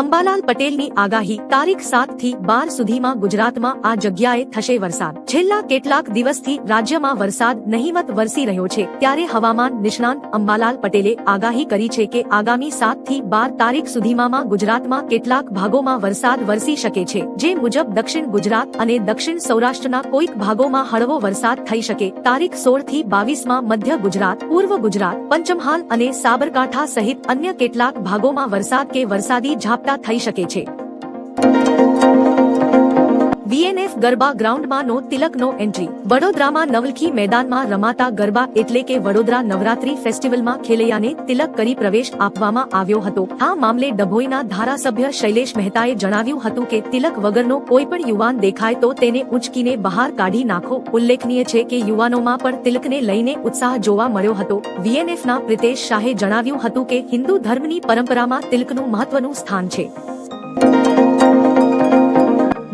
અંબાલાલ પટેલની આગાહી તારીખ સાતથી બાર સુધીમાં ગુજરાતમાં આ જગ્યાએ થશે વરસાદ. છેલ્લા કેટલાક દિવસથી રાજ્યમાં વરસાદ નહીવત વરસી રહ્યો છે. ત્યારે હવામાન નિષ્ણાંત અંબાલાલ પટેલે આગાહી કરી છે કે આગામી સાતથી બાર તારીખ સુધીમાં ગુજરાતમાં કેટલાક ભાગોમાં વરસાદ વરસી શકે છે. જે મુજબ દક્ષિણ ગુજરાત અને દક્ષિણ સૌરાષ્ટ્રના કોઈક ભાગોમાં હળવો વરસાદ થઈ શકે. તારીખ સોળથી બાવીસમાં મધ્ય ગુજરાત, પૂર્વ ગુજરાત, પંચમહાલ અને સાબરકાંઠા સહિત અન્ય કેટલાક ભાગોમાં વરસાદ કે વરસાદી ઝાપટા થઈ શકે છે. વીએનએફ ગરબા ગ્રાઉન્ડમાં નો તિલકનો એન્ટ્રી. વડોદરામાં નવલખી મેદાનમાં રમાતા ગરબા એટલે કે વડોદરા નવરાત્રી ફેસ્ટિવલમાં ખેલૈયાને તિલક કરી પ્રવેશ આપવામાં આવ્યો હતો. આ મામલે ડભોઈના ધારાસભ્ય શૈલેષ મહેતાએ જણાવ્યું હતું કે તિલક વગરનો કોઈ પણ યુવાન દેખાય તો તેને ઉંચકીને બહાર કાઢી નાખો. ઉલ્લેખનીય છે કે યુવાનોમાં પણ તિલકને લઈને ઉત્સાહ જોવા મળ્યો હતો. વીએનએફના પ્રિતેશ શાહે જણાવ્યું હતું કે હિન્દુ ધર્મની પરંપરામાં તિલકનું મહત્વનું સ્થાન છે.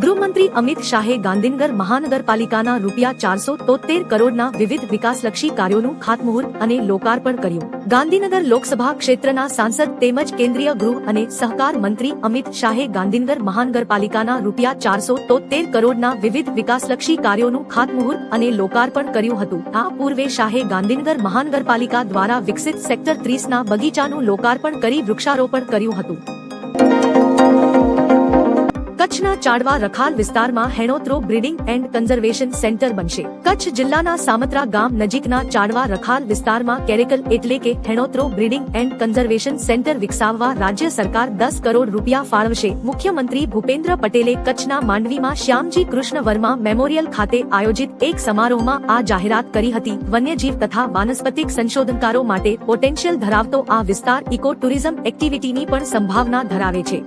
ગૃહમંત્રી અમિત શાહે ગાંધીનગર મહાનગરપાલિકાના રૂપિયા ચારસો તોતેર કરોડના વિવિધ વિકાસલક્ષી કાર્યોનું ખાતમુહૂર્ત અને લોકાર્પણ કર્યું. ગાંધીનગર લોકસભા ક્ષેત્રના સાંસદ તેમજ કેન્દ્રીય ગૃહ અને સહકાર મંત્રી અમિત શાહે ગાંધીનગર મહાનગરપાલિકાના રૂપિયા ચારસો તોતેર કરોડના વિવિધ વિકાસલક્ષી કાર્યોનું ખાતમુહૂર્ત અને લોકાર્પણ કર્યું હતું. આ પૂર્વે શાહે ગાંધીનગર મહાનગરપાલિકા દ્વારા વિકસિત સેક્ટર ત્રીસના બગીચાનું લોકાર્પણ કરી વૃક્ષારોપણ કર્યું હતું. કચ્છના ચાડવા રખાલ વિસ્તારમાં હેણોત્રો બ્રીડિંગ એન્ડ કન્ઝર્વેશન સેન્ટર બનશે. કચ્છ જિલ્લાના સામત્રા ગામ નજીકના ચાડવા રખાલ વિસ્તારમાં કેરેકલ એટલે કે હેણોત્રો બ્રીડિંગ એન્ડ કન્ઝર્વેશન સેન્ટર વિકસાવવા રાજ્ય સરકાર દસ કરોડ રૂપિયા ફાળવશે. મુખ્યમંત્રી ભૂપેન્દ્ર પટેલે કચ્છના માંડવીમાં શ્યામજી કૃષ્ણ વર્મા મેમોરિયલ ખાતે આયોજિત એક સમારોહમાં આ જાહેરાત કરી હતી. વન્યજીવ તથા વાનસ્પતિક સંશોધનકારો માટે પોટેન્શિયલ ધરાવતો આ વિસ્તાર ઇકો ટુરિઝમ એક્ટિવિટીની પણ સંભાવના ધરાવે છે.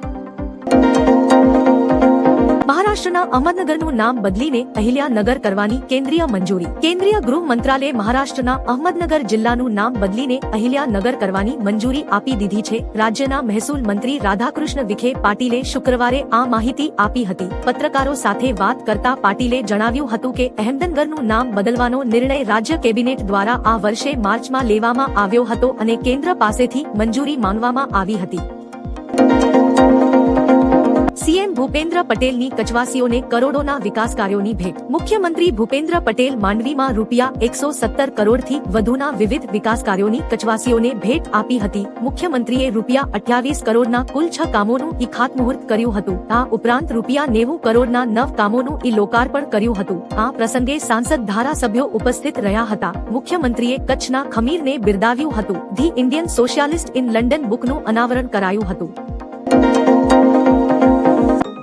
મહારાષ્ટ્રના અહમદનગરનું નામ બદલીને અહિલ્યાનગર કરવાની કેન્દ્રીય મંજૂરી. કેન્દ્રીય ગૃહ મંત્રાલયે મહારાષ્ટ્રના અહમદનગર જિલ્લાનું નામ બદલીને અહિલ્યાનગર કરવાની મંજૂરી આપી દીધી છે. રાજ્યના મહેસૂલ મંત્રી રાધાકૃષ્ણ વિખે પાટીલે શુક્રવારે આ માહિતી આપી હતી. પત્રકારો સાથે વાત કરતા પાટીલે જણાવ્યું હતું કે અહેમદનગરનું નામ બદલવાનો નિર્ણય રાજ્ય કેબિનેટ દ્વારા આ વર્ષે માર્ચમાં લેવામાં આવ્યો હતો અને કેન્દ્ર પાસેથી મંજૂરી માંગવામાં આવી હતી. સીએમ ભૂપેન્દ્ર પટેલની કચવાસીઓને કરોડોના વિકાસ કાર્યોની ભેટ. મુખ્યમંત્રી ભૂપેન્દ્ર પટેલ માંડવીમાં રૂપિયા એકસો સત્તર કરોડથી વધુના વિવિધ વિકાસ કાર્યોની કચવાસીઓને ભેટ આપી હતી. મુખ્યમંત્રીએ રૂપિયા અઠ્યાવીસ કરોડના કુલ છ કામોનું ઈ ખાતમુહૂર્ત કર્યું હતું. આ ઉપરાંત રૂપિયા નેવું કરોડના નવ કામોનું ઈ લોકાર્પણ કર્યું હતું. આ પ્રસંગે સાંસદ ધારાસભ્યો ઉપસ્થિત રહ્યા હતા. મુખ્યમંત્રીએ કચ્છના ખમીરને બિરદાવ્યું હતું. The Indian socialist in London બુકનું અનાવરણ કરાયું હતું.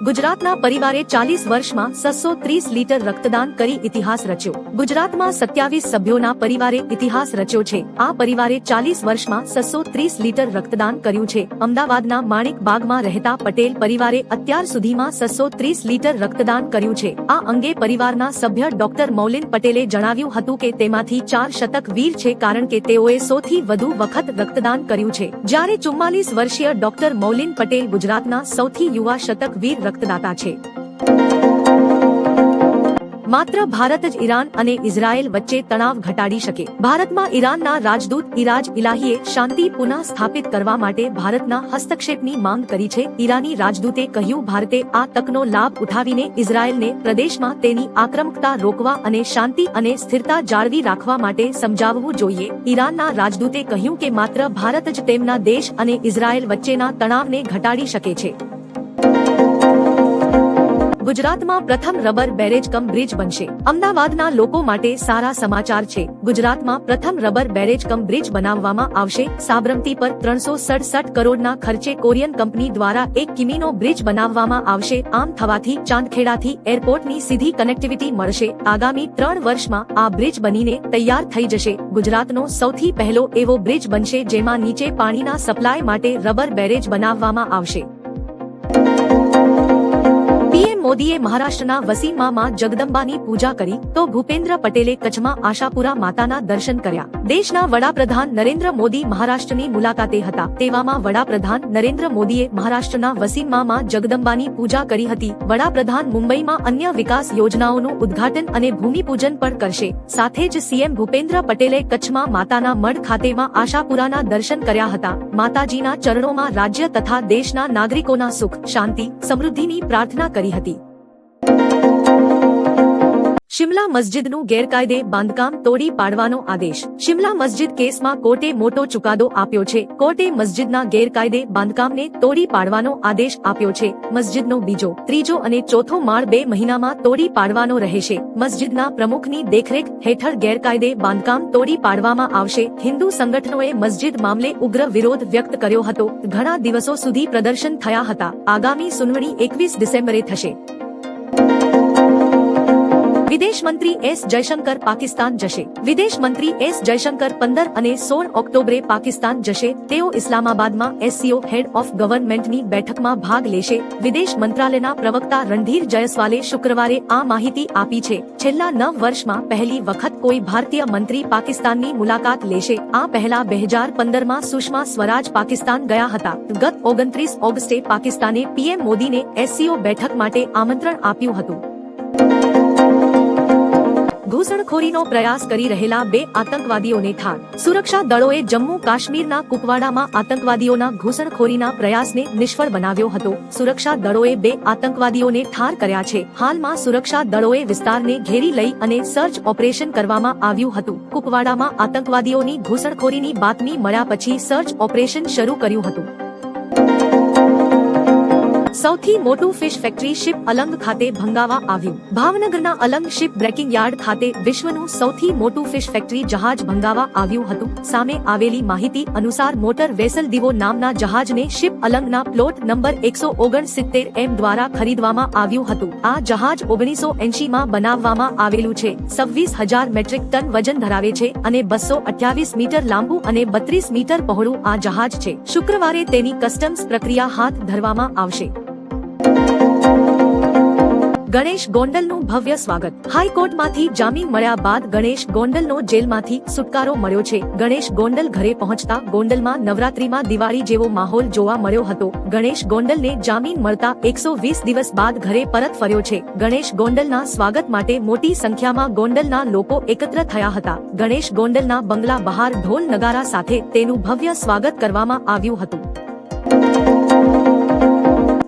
ગુજરાતના પરિવારે ચાલીસ વર્ષમાં સસો ત્રીસ લીટર રક્તદાન કરી ઇતિહાસ રચ્યો. ગુજરાતમાં સત્યાવીસ સભ્યોના પરિવારે ઇતિહાસ રચ્યો છે. આ પરિવારે ચાલીસ વર્ષમાં સસો ત્રીસ લીટર રક્તદાન કર્યું છે. અમદાવાદના માણેક બાગમાં રહેતા પટેલ પરિવારે અત્યાર સુધીમાં સસો ત્રીસ લીટર રક્તદાન કર્યું છે. આ અંગે પરિવારના સભ્ય ડોક્ટર મૌલિન પટેલે જણાવ્યું હતું કે તેમાંથી ચાર શતક વીર છે કારણ કે તેઓએ સૌથી વધુ વખત રક્તદાન કર્યું છે. જ્યારે ચુમ્માલીસ વર્ષીય ડોક્ટર મૌલિન પટેલ ગુજરાતના સૌથી યુવા શતક વીર રક્તદાતા છે. માત્ર ભારત જ ઈરાન અને ઇઝરાયલ વચ્ચે તણાવ ઘટાડી શકે. ભારતમાં ઈરાનના રાજદૂત ઇરાજ ઇલાહીએ શાંતિ પુનઃ સ્થાપિત કરવા માટે ભારતના હસ્તક્ષેપની માંગ કરી છે. ઈરાની રાજદૂતે કહ્યું, ભારતે આ તકનો લાભ ઉઠાવીને ઇઝરાયલને પ્રદેશમાં તેની આક્રમકતા રોકવા અને શાંતિ અને સ્થિરતા જાળવી રાખવા માટે સમજાવવું જોઈએ. ઈરાનના રાજદૂતે કહ્યું કે માત્ર ભારત જ તેમના દેશ અને ઇઝરાયલ વચ્ચેના તણાવને ઘટાડી શકે છે. ગુજરાતમાં પ્રથમ રબર બેરેજ કમ બ્રિજ બનશે. અમદાવાદના લોકો માટે સારા સમાચાર છે. ગુજરાતમાં પ્રથમ રબર બેરેજ કમ બ્રિજ બનાવવામાં આવશે. સાબરમતી પર ત્રણસો સડસઠ કરોડના ખર્ચે કોરિયન કંપની દ્વારા એક કિમીનો બ્રિજ બનાવવામાં આવશે. આમ થવાથી ચાંદખેડાથી એરપોર્ટની સીધી કનેક્ટિવિટી મળશે. આગામી ત્રણ વર્ષમાં આ બ્રિજ બનીને તૈયાર થઈ જશે. ગુજરાતનો સૌથી પહેલો એવો બ્રિજ બનશે જેમાં નીચે પાણીના સપ્લાય માટે રબર બેરેજ બનાવવામાં આવશે. મોદીએ મહારાષ્ટ્રના વસીમમાં જગદંબાની પૂજા કરી તો ભૂપેન્દ્ર પટેલે કચ્છમાં આશાપુરા માતાના દર્શન કર્યા. દેશના વડાપ્રધાન નરેન્દ્ર મોદી મહારાષ્ટ્રની મુલાકાતે હતા. તેવામાં વડાપ્રધાન નરેન્દ્ર મોદીએ મહારાષ્ટ્રના વસીમમાં જગદંબાની પૂજા કરી હતી. વડાપ્રધાન મુંબઈમાં અન્ય વિકાસ યોજનાઓનું ઉદ્ઘાટન અને ભૂમિપૂજન પણ કરશે. સાથે જ સીએમ ભૂપેન્દ્ર પટેલે કચ્છમાં માતાના મઢ ખાતેમાં આશાપુરાના દર્શન કર્યા હતા. માતાજીના ચરણોમાં રાજ્ય તથા દેશના નાગરિકોના સુખ, શાંતિ, સમૃદ્ધિની પ્રાર્થના કરી હતી. શિમલા મસ્જિદનું ગેરકાયદે બાંધકામ તોડી પાડવાનો આદેશ. શિમલા મસ્જિદ કેસમાં કોર્ટે મોટો ચુકાદો આપ્યો છે. કોર્ટે મસ્જિદના ગેરકાયદે બાંધકામને તોડી પાડવાનો આદેશ આપ્યો છે. મસ્જિદનો બીજો, ત્રીજો અને ચોથો માળ બે મહિનામાં તોડી પાડવાનો રહેશે. મસ્જિદના પ્રમુખની દેખરેખ હેઠળ ગેરકાયદે બાંધકામ તોડી પાડવામાં આવશે. હિન્દુ સંગઠનોએ મસ્જિદ મામલે ઉગ્ર વિરોધ વ્યક્ત કર્યો હતો. ઘણા દિવસો સુધી પ્રદર્શન થયા હતા. આગામી સુનવણી એકવીસ ડિસેમ્બરે થશે. વિદેશ મંત્રી એસ જયશંકર પાકિસ્તાન જશે. વિદેશ મંત્રી એસ જયશંકર પંદર અને સોળ ઓક્ટોબરે પાકિસ્તાન જશે. તેઓ ઇસ્લામાબાદમાં એસસીઓ, હેડ ઓફ ગવર્નમેન્ટની બેઠકમાં ભાગ લેશે. વિદેશ મંત્રાલયના પ્રવક્તા રણધીર જયસ્વાલે શુક્રવારે આ માહિતી આપી છે. છેલ્લા નવ વર્ષમાં પહેલી વખત કોઈ ભારતીય મંત્રી પાકિસ્તાનની મુલાકાત લેશે. આ પહેલા બે હજાર પંદરમાં સુષ્મા સ્વરાજ પાકિસ્તાન ગયા હતા. ગત ઓગણત્રીસ ઓગસ્ટે પાકિસ્તાને પીએમ મોદીને એસસીઓ બેઠક માટે આમંત્રણ આપ્યું હતું. ઘૂસણખોરીનો પ્રયાસ કરી રહેલા બે આતંકવાદીઓને ઠાર. સુરક્ષા દળોએ જમ્મુ કાશ્મીરના કુપવાડામાં આતંકવાદીઓના ઘૂસણખોરીના પ્રયાસને નિષ્ફળ બનાવ્યો હતો. સુરક્ષા દળોએ બે આતંકવાદીઓને ઠાર કર્યા છે. હાલમાં સુરક્ષા દળોએ વિસ્તારને ઘેરી લઈ અને સર્ચ ઓપરેશન કરવામાં આવ્યું હતું. કુપવાડામાં આતંકવાદીઓની ઘૂસણખોરીની બાતમી મળ્યા પછી સર્ચ ઓપરેશન શરૂ કર્યું હતું. સૌથી મોટું ફિશ ફેક્ટરી શિપ અલંગ ખાતે ભંગાવા આવ્યું. ભાવનગરના અલંગ શિપ બ્રેકિંગ યાર્ડ ખાતે વિશ્વનું સૌથી મોટું ફિશ ફેક્ટરી જહાજ ભંગાવા આવ્યું હતું. સામે આવેલી માહિતી અનુસાર મોટર વેસલ દીવો નામના જહાજને શિપ અલંગના પ્લોટ નંબર એકસો ઓગણસિત્તેર એમ દ્વારા ખરીદવામાં આવ્યું હતું. આ જહાજ ઓગણીસો એંશી માં બનાવવામાં આવેલું છે. છવ્વીસ હજાર મેટ્રિક ટન વજન ધરાવે છે અને બસો અઠ્યાવીસ મીટર લાંબુ અને બત્રીસ મીટર પહોળું આ જહાજ છે. શુક્રવારે તેની કસ્ટમ્સ પ્રક્રિયા હાથ ધરવામાં આવશે. ગણેશ ગોંડલનું ભવ્ય સ્વાગત. હાઈકોર્ટમાંથી જામીન મળ્યા બાદ ગણેશ ગોંડલનો જેલમાંથી છુટકારો મળ્યો છે. ગણેશ ગોંડલ ઘરે પહોંચતા ગોંડલમાં નવરાત્રીમાં દિવાળી જેવો માહોલ જોવા મળ્યો હતો. ગણેશ ગોંડલને જામીન મળતા એકસો વીસ દિવસ બાદ ઘરે પરત ફર્યો છે. ગણેશ ગોંડલના સ્વાગત માટે મોટી સંખ્યામાં ગોંડલના લોકો એકત્ર થયા હતા. ગણેશ ગોંડલના બંગલા બહાર ઢોલ નગારા સાથે તેનું ભવ્ય સ્વાગત કરવામાં આવ્યું હતું.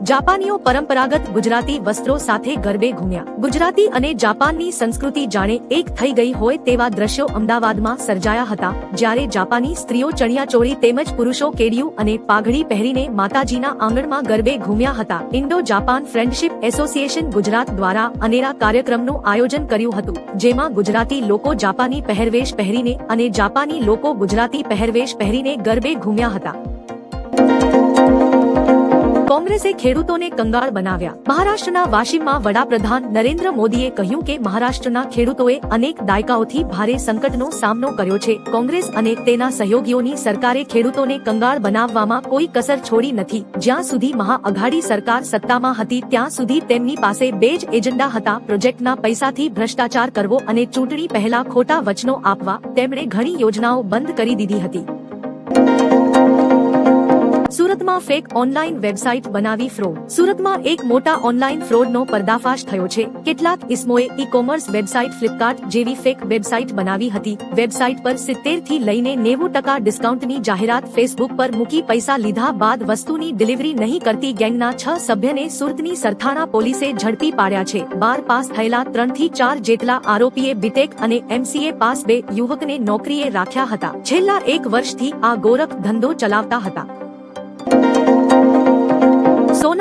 જાપાનીઓ પરંપરાગત ગુજરાતી વસ્ત્રો સાથે ગરબે ઘૂમ્યા. ગુજરાતી અને જાપાનની સંસ્કૃતિ જાણે એક થઈ ગઈ હોય તેવા દ્રશ્યો અમદાવાદમાં સર્જાયા હતા, જ્યારે જાપાની સ્ત્રીઓ ચણિયાચોળી તેમજ પુરુષો કેડિયું અને પાઘડી પહેરીને માતાજીના આંગણમાં ગરબે ઘૂમ્યા હતા. Indo Japan friendship association Gujarat દ્વારા અનેરા કાર્યક્રમનું આયોજન કર્યું હતું, જેમાં ગુજરાતી લોકો જાપાની પહેરવેશ પહેરીને અને જાપાની લોકો ગુજરાતી પહેરવેશ પહેરીને ગરબે ઘૂમ્યા હતા. કોંગ્રેસે ખેડૂતોને કંગાળ બનાવ્યા. મહારાષ્ટ્રના વાશીમમાં વડાપ્રધાન નરેન્દ્ર મોદીએ કહ્યું કે મહારાષ્ટ્રના ખેડૂતોએ અનેક દાયકાઓથી ભારે સંકટનો સામનો કર્યો છે. કોંગ્રેસ અને તેના સહયોગીઓની સરકારે ખેડૂતોને કંગાળ બનાવવામાં કોઈ કસર છોડી નથી. જ્યાં સુધી મહાઅઘાડી સરકાર સત્તામાં હતી, ત્યાં સુધી તેમની પાસે બે જ એજન્ડા હતા. પ્રોજેક્ટના પૈસાથી ભ્રષ્ટાચાર કરવો અને ચૂંટણી પહેલા ખોટા વચનો આપવા તેમણે ઘણી યોજનાઓ બંધ કરી દીધી હતી. સુરતમાં ફેક ઓનલાઈન વેબસાઇટ બનાવી ફ્રોડ સુરતમાં એક મોટા ઓનલાઈન ફ્રોડનો પર્દાફાશ થયો છે. કેટલાક ઇસમોએ ઈ કોમર્સ વેબસાઇટ ફ્લિપકાર્ટ જેવી ફેક વેબસાઇટ બનાવી હતી. વેબસાઇટ પર સિત્તેરથી લઈને નેવું ટકા ડિસ્કાઉન્ટની જાહેરાત ફેસબુક પર મૂકી પૈસા લીધા બાદ વસ્તુની ડિલિવરી નહીં કરતી ગેંગના છ સભ્યને સુરતની સરથાણા પોલીસે ઝડપી પાડ્યા છે. બાર પાસ થયેલા ત્રણથી ચાર જેટલા આરોપીએ બીટેક અને એમસીએ પાસ બે યુવકને નોકરીએ રાખ્યા હતા. છેલ્લા એક વર્ષથી આ ગોરખ ધંધો ચલાવતા હતા.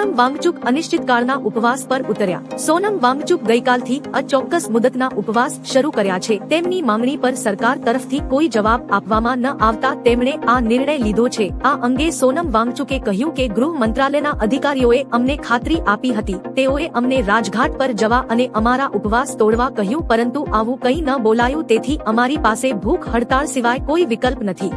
સોનમ વાંગચુક અનિશ્ચિતકાળના ઉપવાસ પર ઉતર્યા. સોનમ વાંગચુક ગઈકાલથી અચોક્કસ મુદતના ઉપવાસ શરૂ કર્યા છે. તેમની માંગણી પર સરકાર તરફથી કોઈ જવાબ આપવામાં ન આવતા તેમણે આ નિર્ણય લીધો છે. આ અંગે સોનમ વાંગચુકે કહ્યું કે ગૃહ મંત્રાલયના અધિકારીઓએ અમને ખાતરી આપી હતી. તેઓએ અમને રાજઘાટ પર જવા અને અમારા ઉપવાસ તોડવા કહ્યું, પરંતુ આવું કંઈ ન બોલાયું, તેથી અમારી પાસે ભૂખ હડતાળ સિવાય કોઈ વિકલ્પ નથી.